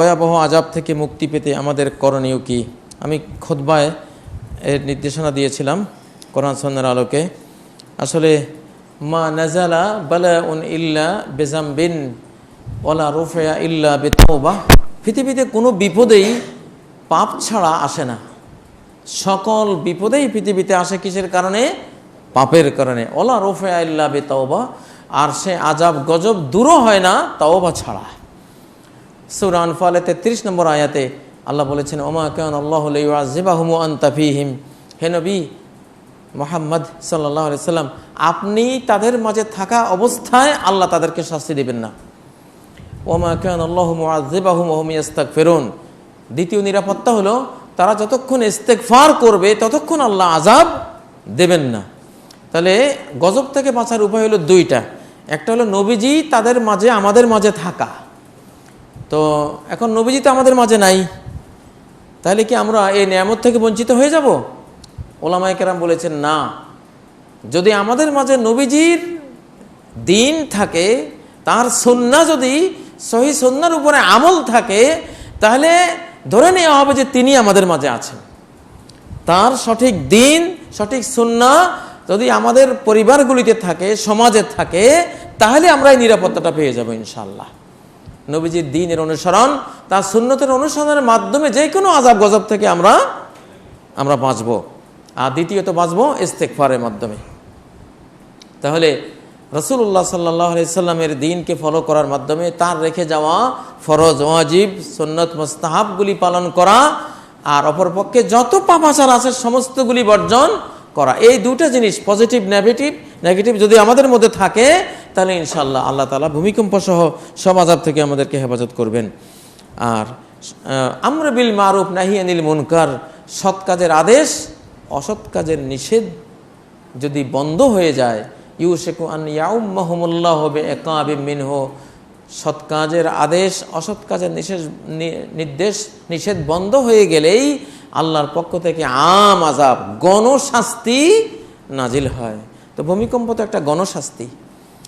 ভয়াবহ আজাব থেকে মুক্তি পেতে আমাদের করণীয় কি? আমি খোদবায় এর নির্দেশনা দিয়েছিলাম কোরআন সন্ন্যার আলোকে। আসলে, মা নাজালা বালা উন ইল্লা বেজাম্বিন ওলা রুফেয়া ইল্লা বেতৌবা পৃথিবীতে কোনো বিপদেই পাপ ছাড়া আসে না। সকল বিপদেই পৃথিবীতে আসে কিসের কারণে? পাপের কারণে। ওলা রোফে ইল্লা বে তাওবা আর সে আজাব গজব দূরও হয় না, তাওবা ছাড়া। সুরান ফালে তেত্রিশ নম্বর আয়াতে আল্লাহ বলেছেন, ওমা কেন আল্লাহ জিবাহম আন্তাফিহিম হে নবী মোহাম্মদ সাল্লাহ সাল্লাম, আপনি তাদের মাঝে থাকা অবস্থায় আল্লাহ তাদেরকে শাস্তি দেবেন না। ওমা কেন আল্লাহ মুআজিবাহুম ইস্তাক ফেরুন দ্বিতীয় নিরাপত্তা হলো, তারা যতক্ষণ ইস্তেকফার করবে, ততক্ষণ আল্লাহ আজাব দেবেন না। তাহলে গজব থেকে বাঁচার উপায় হলো দুইটা। একটা হলো, নবীজি তাদের মাঝে আমাদের মাঝে থাকা। তো এখন নবীজি তো আমাদের মাঝে নাই। তাহলে কি আমরা এই নিয়ামত থেকে বঞ্চিত হয়ে যাব? ওলামাই কেরাম বলেছেন, না। যদি আমাদের মাঝে নবীজির দিন থাকে, তার সন্না যদি সহি সন্ন্যার উপরে আমল থাকে, তাহলে ধরে নেওয়া হবে যে তিনি আমাদের মাঝে আছেন। তার সঠিক দিন, সঠিক সুন্না যদি আমাদের পরিবারগুলিতে থাকে, সমাজে থাকে, তাহলে আমরা এই নিরাপত্তাটা পেয়ে যাব ইনশাল্লাহ নবীজির দিনের অনুসরণ তার সুন্নতের অনুসরণের মাধ্যমে যে কোনো আজাব গজব থেকে আমরা আমরা বাঁচব। আর দ্বিতীয়ত বাঁচবো ইস্তেকফারের মাধ্যমে। তাহলে রসুল্লাহ সাল্লাহ সাল্লামের দিনকে ফলো করার মাধ্যমে তার রেখে যাওয়া ফরজ, ওয়াজিব, সন্নত, মোস্তাহাবগুলি পালন করা, আর অপরপক্ষে যত পাপাচার আছে সমস্তগুলি বর্জন করা। এই দুটো জিনিস পজিটিভ নেগেটিভ নেগেটিভ যদি আমাদের মধ্যে থাকে তাহলে ইনশাল্লাহ আল্লাহ তালা ভূমিকম্প সহ সব আজাব থেকে আমাদেরকে হেফাজত করবেন। আর আমরা বিল মারুফ নাহি আনিল মুনকার, সৎ কাজের আদেশ, অসৎ কাজের নিষেধ যদি বন্ধ হয়ে যায়, ইউশেকু আন ইয়াউম্মাহুমুল্লাহ হবে একাবি মিনহ, সৎ কাজের আদেশ, অসৎ কাজের নিষেধ নির্দেশ, নিষেধ বন্ধ হয়ে গেলেই আল্লাহর পক্ষ থেকে আম আজাব গণশাস্তি নাজিল হয়। তো ভূমিকম্প তো একটা গণশাস্তি।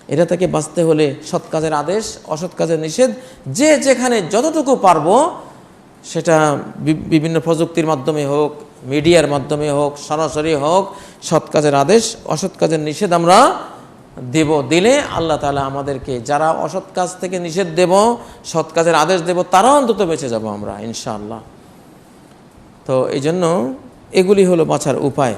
এটা থেকে বাঁচতে হলে সৎ কাজের আদেশ, অসৎ কাজের নিষেধ, যে যেখানে যতটুকু পারব, সেটা বিভিন্ন প্রযুক্তির মাধ্যমে হোক, মিডিয়ার মাধ্যমে হোক, সরাসরি হোক, সৎ কাজের আদেশ, অসৎ কাজের নিষেধ আমরা দেব। দিলে আল্লাহ তালা আমাদেরকে যারা অসৎ কাজ থেকে নিষেধ দেব, সৎ কাজের আদেশ দেব তারাও অন্তত বেঁচে যাব আমরা, ইনশাআল্লাহ। তো এই জন্য এগুলি হলো বাঁচার উপায়।